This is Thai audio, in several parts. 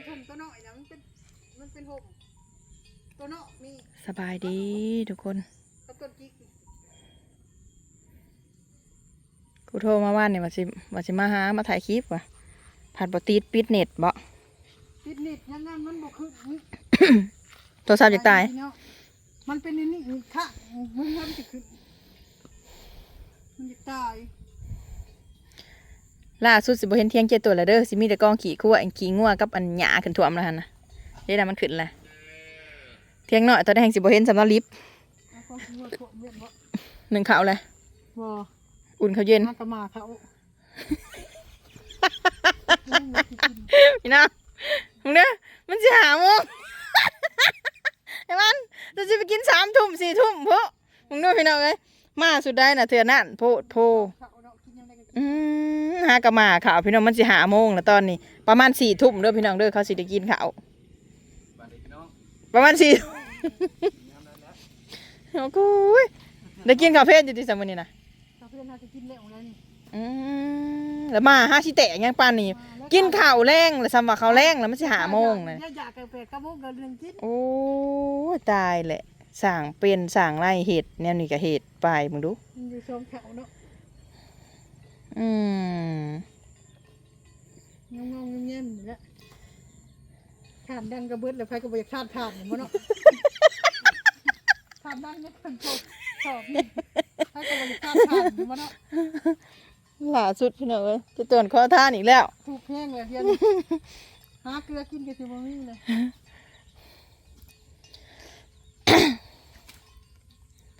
มันชมตัวน้อยนะมันเป็นมันเป็นห่มตัวเนาะมีสบายดีทุกคนกับต้นกิ๊กกูโทรมาว่านเนี่ยว่าสิว่าสิมาหามาถ่ายคลิปว่ะผัดบอติดปิดเน็ตบ่ปิดเนิดยังงั้นมันบ่คือโทรศัพท์จะตาย มันเป็นนี่นี่ค่ะมันมันจะขึ้นมันจะตาย ล่าสุดสิบ่เห็นเที่ยงเจตัวแล้วเด้อสิมีแต่กองขี่คั่วอันขี่งัวกับอันหญ้าขึ้นท่วมแล้วหั่นน่ะเดี๋ยวนั้นมันขึ้นแหละเที่ยงน้อยตอนนี้แห่งสิบ่เห็นสำนักลิฟต์แล้วก็คือว่าถ่วงเวียนบ่หนึ่งข้าวเลยบ่อุ่นข้าวเย็นมากระมาเขาพี่น้องมึงเด้อมันสิหาโมงไอ้มันจะสิไปกินสามทุ่มสี่ทุ่มพวกมึงดูพี่น้องเอ้ยมาสุดได้น่ะเถื่อนั่นโพดโพ หากะมาข่าวพี่น้องมันสิหาโมงแล้วตอนนี้ ประมาณสี่ทุ่มเด้อพี่น้องเด้อเขาสิได้กินข้าวประมาณสี่โอ้โหยได้กินข้าวเพลนอยู่ที่สามวันนี้นะถ้าเพื่อนน่าจะกินแล้วแล้วนี่อืมแล้วมาห้าชิแตะยังปานนี้กินข้าวแรงแล้วสำว่าข้าวแรงแล้วมันสิหาโมงเลยอย่าอยากกันไปกระโมงกันเรื่องกินโอ้ยตายแหละสั่งเป็นสั่งไล่เห็ดแนวนี้ก็เห็ดไปมึงดูมันอยู่ช่องเขาเนาะ อืมงงงงเงี้ยนี่แหละขานดังกระเบิดแล้วใครก็บ่อยากขานขานมันเนาะขานดังเนี่ยคนชอบชอบนี่ใครก็บ่อยากขานขานมันเนาะล่าสุดพี่น้องเอ้ยจะเตือนข้อท่านอีกแล้ว ถูกแห้งเลยเดี๋ยวนี้หาเกลือกินก็สิบ่มีเลย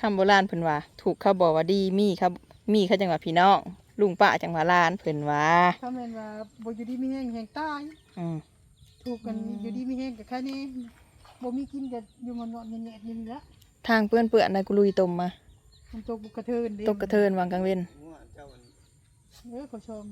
คำโบราณเพิ่นว่า ถูกเขาบอกว่าดีมีครับ มีเขาจังว่าพี่น้อง ลุงป้าจังว่าหลานเพิ่นว่าถ้าแม่นว่าบ่อยู่ดีมีแห้งแห้งตายอืม ถูกกันอยู่ดีมีแห้งกับใครนี่บ่มีกินก็อยู่งอนๆเงียบๆนี่แหละทางเปื้อนเปื้อนนายกุลุยตมมา มันตกบุกกระเทินเด้ตกกระเทินวางกลางเว้นเออขอชม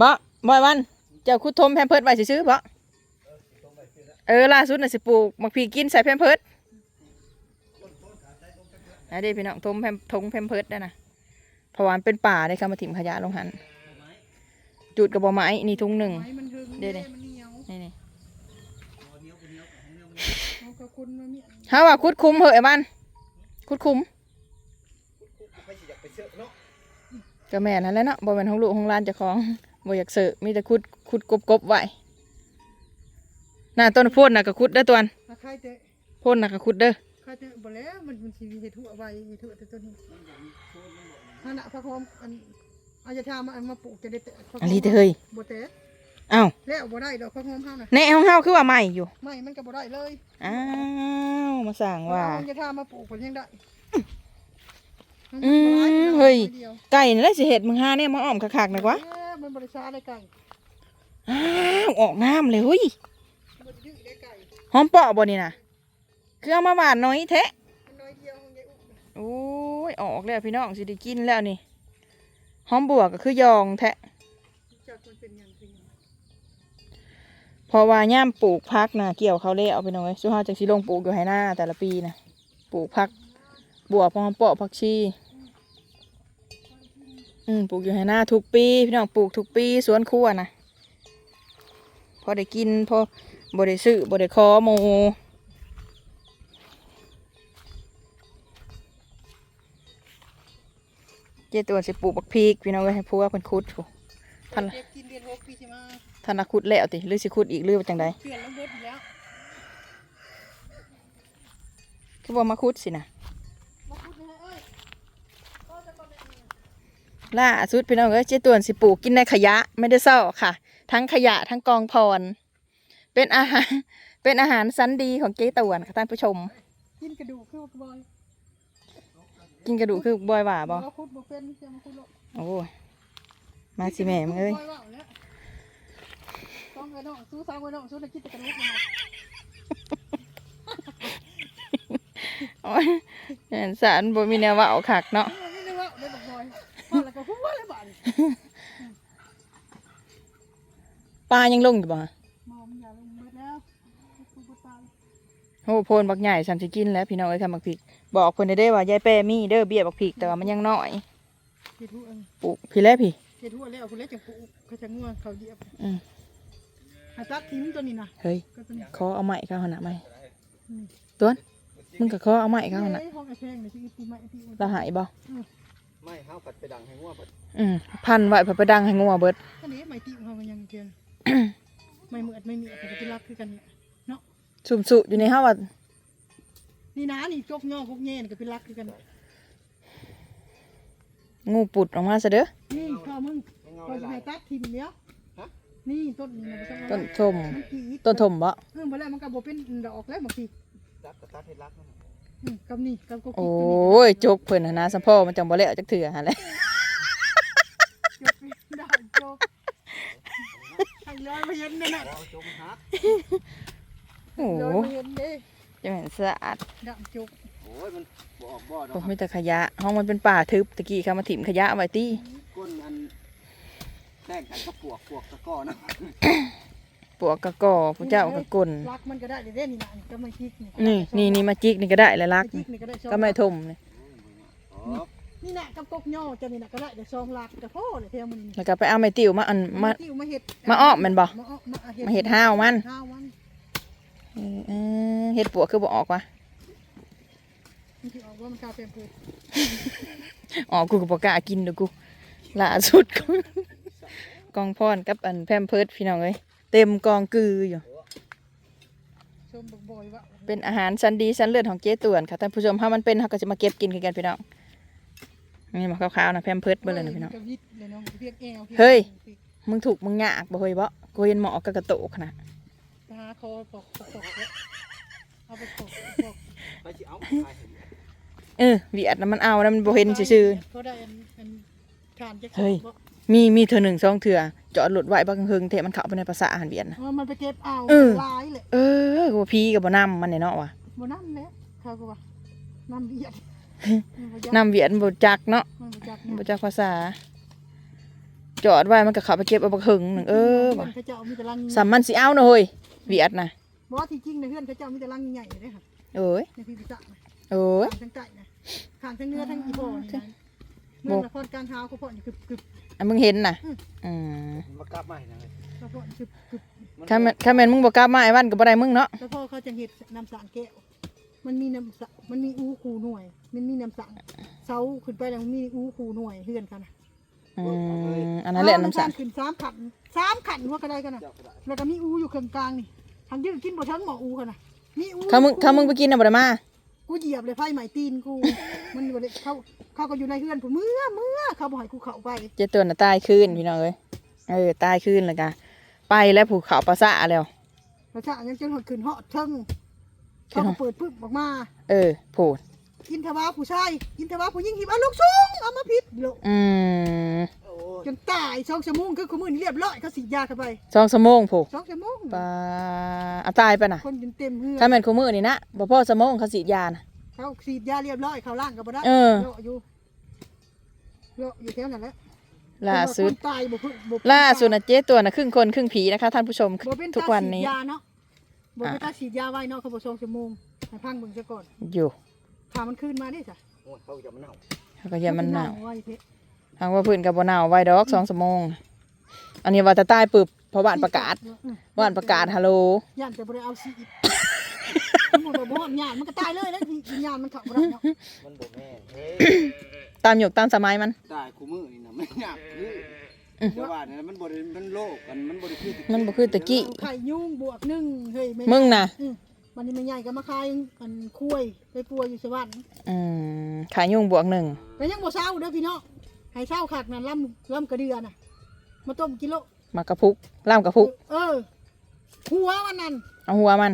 บ่บ่อยวัน เจ้าคุดทมแพมเพิร์ดไว้ซื้อๆบ่เออล่าสุดน่ะสิปลูกมักพีกินใส่แพมเพิร์ดอันนี้พี่น้องทมแพมทงแพมเพิร์ดได้นะ เพราะว่ามันเป็นป่าเลยค่ะมาถิ่มขยะลงหัน จุดกระบอกไม้นี่ทุ่งหนึ่ง ไม้มันหึงเดี๋ยวเด้ๆมันเหนียวนี่นี่เอากระคุณมาเมียฮาว่าคุดคุ้มเหอะไอ้บ้านคุดคุ้มก็แม่นั่นแหละเนาะบ่เป็นของลูกของหลานเจ้าของบ่อยากเสือมีแต่คุดคุดกบกบๆไว้น่าต้นโพ่นน่ะก็คุดเด้อตัวนถ้าใครเตะโพ่นน่ะก็คุดเด้อ ใครเตะบ่แล้วมันมันสิเฮ็ดหัวไว้เฮ็ดหัวแต่ตัวนี้ นั่นน่ะพระพรหมอันอายาทามาเอามาปลูกจะได้เตะพระพรหมอันนี้เด้อเฮ้ยบ่เตะอ้าวแล้วบ่ได้ดอกพระพรหมเฮาน่ะในห้องเฮาคือว่าใหม่อยู่ ไม่มันก็บ่ได้เลยอ้าว มาสั่งว่าเออายาทามาปลูกก็ยังได้อืมเฮ้ย ไก่นี่แหละสิเห็ดมึงหาเนี่ยมาอ้อมคักๆหน่อยกว่าเอ๊ะมันบริษัทได้ไก่อ้าวออกน้ำเลยเฮ้ยมันดื้อได้ไก่หอมเปาะบ่นี่นะคือเอามาหวานน้อยแท้มันน้อยเดียวของยายอุ๊บโอ้ ยออกแล้วพี่น้องสิได้กินแล้วนี่หอมบวก็คือยองแท้จากมันเป็นอว่าย่ามปลูกพักนะเกี่ยวเขาเล่เอาไปหน่อยสุฮาจังสิลงปลูกอยู่ให้หน้าแต่ละปีนะปลูกพักบัวพอมเปาะพักชีอืมปลูกอยู่ให้หน้าทุกปีพี่น้องปลูกทุกปีสวนครัวนะพอได้กินพอบได้ซื้อบได้คอหมู เจตัวสิปลูกบักพริกพี่น้องไว้ให้พวกเพิ่นคุดถูท่านเก็บกินเดือนหกปีใช่ไหมท่านน่ะคุดแล้วติหรือสิคุดอีกหรือว่าจังใดเปลี่ยนแล้วเบิดอีกแล้วคือบ่มาคุดสินะมาพูดนะเอ้ยก็จะก่อนเลยล่าสุดพี่น้องเอ้ยเจ๊ตวนสิปลูกกินในขยะไม่ได้เศร้าค่ะ ทั้งขยะทั้งกองพร เป็นอาหารเป็นอาหารสันดีของเจ๊ตวนค่ะท่านผู้ชม กินกระดูกคือบอย กินกระดูกคือบอยหว่าบ่มาพูดบ่เป็นจะมาพูดหรอกโอ้ยมาสิแม่มึงเอ้ยบว่าเนี่ยต้องไอ้น้องสู้สาวไอ้น้องสู้ในคิดแต่กระดูกมันมาโอ้ยแสนสารบ่มีแนวเว่าเอาคักเนาะ ไม่ได้ว่าได้บอกบอยมาแล้วก็พูดว่าอะไรบ้างปลายังลงอยู่บ่ฮะ โอ้โพนบักใหญ่สันสิกินแล้วพี่น้องเอ้ยค่ะบักพริก บอกเพิ่นได้เด้ว่ายายแป้มีเด้อเบี้ยบักพริกแต่ว่ามันยังน้อยเฮ็ดหัวเออปลูกพี่แล้วพี่เฮ็ดหัวแล้วคุณเล็กจังปูเขาจะง่วงเขาเหยียบอืมหาตัดทิ้งตัวนี้นะเฮ้ยก็ตัวนี้ขอเอาไม้เข้าหนนะไหมนี่ตัวนมึงก็ขอเอาไม้เข้าหนนะเอ้ยห้องไอ้แพงเลยที่ตีไม้ที่เราหายบ่ไม่เฮาปัดไปดังให้งัวปัดอืมพันไว้เพื่อไปดังให้งัวเบิดก็นี้ไม้ตีของเขามันยังเกินไม่เหมือดไม่มีอะไรเป็นรักคือกันเนี่ยเนาะ สุ่มสุอยู่ในห้าวัดนี่นะนี่จกย่อพวกแง่นี่ก็เป็นรักคือกัน งูปุดออกมาซะเด้อ นี่พ่อมึงไม่เงาพ่อหจะลายให้ตัดทิมเดียวฮะนี่ต้นนี่นะบ่ต้ต้นนทมมันกรีดต้นทมบ่เออบ่แล้วมันก็บ่เป็นดอกแล้วบางทีๆตัดก็ตัดให้รักนั่นน่ะอืมกับนี่กับกบโอ้ยจกเพิ่นหั่นนะสัมพ่อมันจังบ่แล้วจักเถื่อหั่นแหละจกนี่ได้จกทางร้อยมาเห็นนั่นน่ะเราจงฮัก โอ้ร้อยโหมาเห็นเด้จะเห็นสะอาดดังจกโอ้ยมันบ่ออกบ่อดอโอ้กมีแต่ขยะ ห้องมันเป็นป่าทึบตะกี้เขามาถิ่มขยะไว้ตี้ก้นอันแท่งกันก็ปวกปวกตะก้อนะปวกกะกอผู้เจ้ากะกลรักมันก็ได้เด้นี่น่ะนี่ก็ไม่คิดนี่นี่นี่นี่มาจิกนี่ก็ได้แล้วลักจินี่กนี่ก็ได้สองก็ไม่ทมนี่อ๋อนี่น่ะกับกกย่อจะนี่น่ะก็ได้ได้สองลักแต่พ่อเลยเท่ามันนี่แล้วก็ไปเอาไม้ติ๋วมาอันมา ที่มาเฮ็ดมาอ้อมแม่นบ่มาอ้อมมามาเฮ็ดห้าวมัน ห้าวมัน เออเออเฮ็ดปวกคือบ่ออกวะมันสิออกว่ามันกลายเป็นเพิ่นอ๋อกูก็บ่กล้ากินเด้อกูล่าสุดกูกองพรกับอันแพมเพิร์ดพี่น้องเอ้ยเต็มกองกืออยู่ชมบ่อยๆว่าเป็นอาหารชั้นดีชั้นเลิศของเจ๊ต่วนค่ะท่านผู้ชมถ้ามันเป็นเขาก็จะมาเก็บกินกันพี่น้องนี่มาขาวๆนะแพมเพิร์ดเบิ่งเลยนะพี่น้องกระวิดเลยเนาะเรียกแอวเฮ้ยมึงถูกมึงยากบ่เฮ้ยบ่กูเห็นหมอกกะกระโตกนะหา คอปกปกปกเอาไปปอกปกไปสิเอาขายให้เออเวียดนะมันเอานะมันบ่เห็นซื่อเขาได้อันอันทานจะเฮ้ยมีมีเธอหนึ่งสองเถื่อจอดรถไว้บักเฮิงเทมันเข้าไปในภาษาหารเวียดนะ เอามันไปเก็บเอาเออ ลายเลยเออกูว่าพี่กับบ่นำมันเนี่ยเนาะว่ะบ่น้ำแล้วเขาก็ว่าน้ำเบียดนำเวียดบ่จักเนาะมันบ่จักบ่จักภาษา จอดไว้มันก็เข้าไปเก็บเอาบักเฮิงหนึ่งเออว่ะเขาเจ้ามีแต่ลัง สามมันสิเอาเนาะเฮ้ย เวียดนะบ่ที่จริงในเฮือนเขาเจ้ามีแต่ลังใหญ่ๆเลยค่ะเอ้ยในพิพิธภัณฑ์เอ้ยข้างทั้งใต้นะข้างทั้งเนื้อทั้งอีโบนี่นะโบเมื่อละครกลางเท้าเขาพ่อนี่กึบกึบอันมึงเห็นน่ะอืมอืมมากลับมาให้นะเลยเขาพ่อนี่กึบกึบถ้าแม่นถ้าแม่นมึงบ่กลับมาไอ้วันก็บ่ได้มึงเนาะแล้วพ่อเขาจะเห็ดน้ำสางแก้วมันมีน้ำสะมันมีอู้คูหน่วย มันมีน้ำสางเสาขึ้นไปแล้วมันมีอู้คูหน่วยเฮือนกันนะอืมอันนั้นแหละน้ำสังขึ้นสามขัน สามขันหัวกระไดกันนะเจ้าก็ได้แล้วก็มีอู้อยู่กลางกลางๆนี่ทางยืนกินบ่ทั้งหมออู้กันนะมีอู้ถ้ามึงถ้ามึงไปกินน่ะบ่ได้มากูเหยียบเลยไฟไหม้ตีนกู มันอยู่เลยเขาเขาก็อยู่ในเฮือนผมเมื่อเมื่อเขาบ่ให้กูเข้าไปเจ้าตัวน่ะตายคืนพี่น้องเอ้ยเออตายคืนแล้วก็ไปแล้วผูกเขาประสาแล้วแล้วจะยังจนหดขึ้นเหาะเทิงขึ้เขานเหาะก็เปิดปึ๊บออกมา เออผูดอินทวาผู้ชายอินทวาผู้หญิงหิบเอาลูกซุงเอามาพิษโลกอืมโอ้ย จนตายสองชั่วโมงคือขมือนี่เรียบร้อยเขาสีดยาเข้าไปสองสมงผูกสองชั่วโมงปลาเอาตายไปน่ะคนจนเต็มเฮือถ้าแม่นคู่มือนี่นะบ่พอสมงเขาฉีดยาน่ะเขาสีดยาเรียบร้อยเขาล่างกับบ่ได้เออ เลาะอยู่เลาะอยู่แถวนั้นแหละล่าสุดคนตายบ่เพิ่งบ่ล่าสุดนะเจ๊ตัวน่ะครึ่งคนครึ่งผีนะคะ ท่านผู้ชมบ่เป็นทุกวันนี้ ตาฉีดยาเนาะบ่เป็นตาฉีดยาไว้เนาะเขาบอกสองชั่วโมงให้พังเบิ่งซะก่อนอยู่ถ้ามันขึ้นมาได้จ้ะโอ้ยเขาจะมาเน่าเขาก็อย่ามันหนาวไว้เถอะ ทางว่าพื้นกับบ่หนาวไว้ดอกสองสมง อันนี้ว่าจะตายปึบเพราะบ้านประกาศอืมบ้านประกาศฮัลโหลย่านจะบ่ได้เอาสีอีกมันบ่ได้บ่ฮอดย่านมันก็ตายเลยแล้ววิญญาณมันเข้าบ่ได้เนาะมันบ่แม่นเฮ้ยตามหยกตามสมัยมันตายคู่มือนี่นะมันยากคืออืมแต่ว่าเนี่ยมันบ่ได้มันโลกกันมันบ่ได้คือมันบ่คือตะกี้ไข่ยุ่งบวกหนึ่งเฮ้ยไมึงน่ะอืมวันนี้แม่ใหญ่ก็มาขายอันคุยไปปัวอยู่สวรรค์อืมขายยุ่งบวกหนึ่งแต่ยังบ่เศร้าเด้อพี่น้อง ให้เศร้าคักนั่นล่ำล่ำกระเดือน่ะ มาต้มกิโลมากระพุกล่ามกระพุก เออ หัวมันนั่นเอาหัวมัน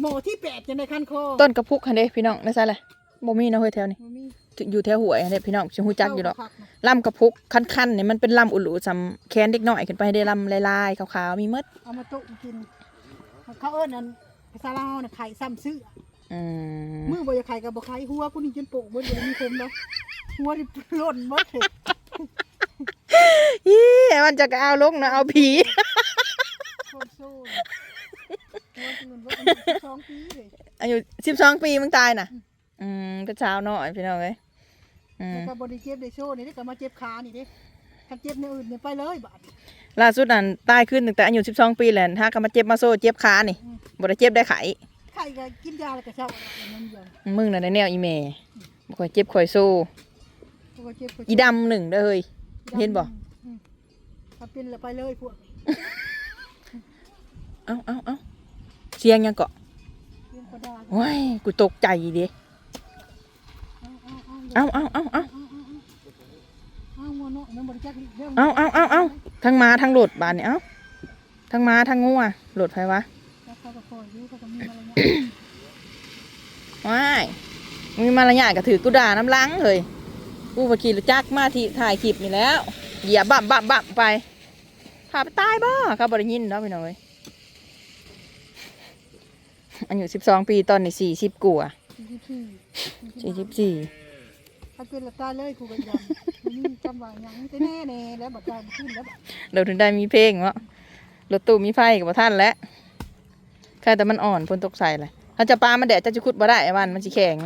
หมอที่แปดจะในคันคอต้นกระพุกคันเด้พี่น้องได้ซะเลยบ่มีเนาะเฮ้ยแถวนี้บ่มีอยู่แถวหวยอันเด้พี่น้องสิฮู้จักอยู่ดอกเศร้าคัน่ะล่ำกระพุกคันๆนี่มันเป็นล่ำอุลุซำแคนเด็กน้อยขึ้นไปได้ล่ำลายๆขาวๆมีหมดเอามาต้มกิน เขาเอิ้นนั่นภาษาลาวน่ะไข่ซ้ำซื้อ อืมมือบ่อยากไข่กับบ่ไข่หัวกูนี่จนโปะเบิดบ่ได้มีคมแล้วหัวนี่หล่นหมดเลย อีมันจะก็เอาลงนะเอาผีโคตรโซ่หัวจนหล่นเบิดอายุสองปีเลยอายุ12ปีมึงตายน่ะ อืมเป็นสาวน้อยพี่น้องเอ้ยอืมแล้วก็บริเจ็บได้โชว์นี่ได้ก็มาเจ็บขานี่เด้ถ้าเจ็บในอื่นเนี่ยไปเลยบาดล่าสุดนั่นตายขึ้นตั้งแต่อายุ12ปีแหละถ้าก็มาเจ็บมาโซ่เจ็บขานี่บ่ได้เจ็บได้ไข้ไข่ก็กินยาแล้วก็เช้าอย่างนั้นอย่างมึงน่ะในแนวอีแม่บ่ค่อยเจ็บค่อยโซ่พ วกเจ็บอีดำหนึ่งเด้อเฮ้ยเห็นบ่อืมถ้าเป็นแล้วไปเลยพวกเอ้าเอ้าเอ้าเสียงยังเกาะเรื่องกระดาษว้ายกูตกใจเด้เอาเอาเอาเอ้าเอ้าเอ้าเอ้าเอางัวเนาะมันบริจาคเรื่องเอ้าเอ้าเอ้าเอ้าทั้งม้าทั้งรถบานนี่เอ้าทั้งม้าทั้งงัวรถไผวะแล้วเขาก็คอยดูเขาก็มีอะไรเงี้ยว้ายมีมารยาทก็ถือกูด่าน้ำลังเฮ้ย กูไปขี่รถจักรมาที่ถ่ายคลิปนี่แล้ว เหยียบบั่มบั่มบั่มไปพาไปตายบ่เขาบ่ได้ยินเนาะพี่น้องเอ้ยอายุสิบสองปีตอนนี้สี่สิบกว่าสี่สิบสี่สี่สิบสี่ถ้าเป็นละตายเลยกูก็ยำนี่จำว่าอย่างนี้แต่แน่แน่แล้วบัดใจมันขึ้นแล้วบัดเราถึงได้มีเพลงเนาะรถตู้มีไฟกับท่านแล้วแค่แต่มันอ่อนพ้นตกใส่เลยถ้าจะปลามันแดดจะจะคุดบ่ได้ไอ้วันมันสิแข็ง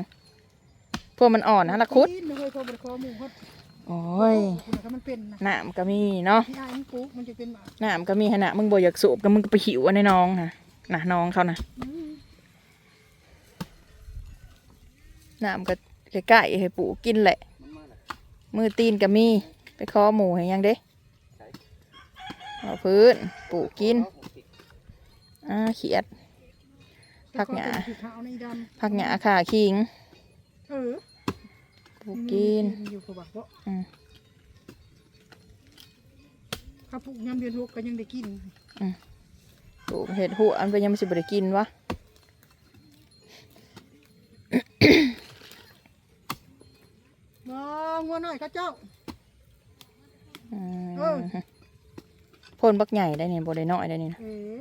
พวกมันอ่อนฮะละคุดไม่เคยโทรบริคอหมูเขาโอ้ยคุณถ้ามันเป็นนะน้ำก็มีเนาะที่ไอ้มันปุ๊มันจะเป็นหมาน้ำก็มีขนาดมึงบ่อยากสูบก็มึงก็ไปหิวอันในน้องนะน่ะน้องเขานะอืมน้ำก็ใกล้ๆให้ปู่กินแหละมันมาแล้วมือตีนก็มี ไปคอหมูให้ยังเด้เอาพื้นปู่กินอ่าเขียดผักหญ้าแต่อนเป็นสีขาวในดำผักหญ้าขาคิงเออ ปู่กินมีอยู่กับบักบ่อืมข้าวปลูกยำเดือนหกก็ยังได้กินปู่เห็ดหัวอันไปยังไม่สิบได้กินวะงองัวหน่อยข้าเจ้าอืเออมพ่นบักใหญ่ได้เนี่ยบ่ได้น้อยได้เนี่ยนะเออ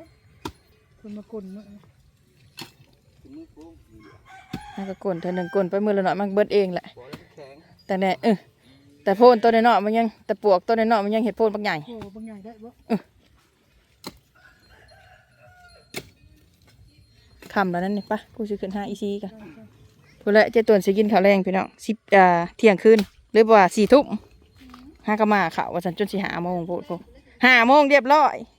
คนมากลนเมื่อถึงมือกูมีเหลือมันก็กลนเธอหนึ่งกลนไปมือละน้อยมันเบิดเองแหละบ่ แล้วมันแข็งแต่เนี่ยเออแต่โพ่นตัวน้อยๆมันยังแต่ปวกตัวน้อยๆมันยังเห็ดโพ่นบักใหญ่โอ้บางอย่างได้บ่คำแล้วนั่นนี่ปะกูจะขึ้นห้าอีซีกันพูดแล้วเจ้าตัวนสิกินข้าวแรงพี่น้องสิบอ่าเที่ยงคืนหรือว่าสี่ทุ่มห้ากะมาข่าวว่าสันจนสิหาโมงพูดพูดห้าโมงเรียบร้อยเ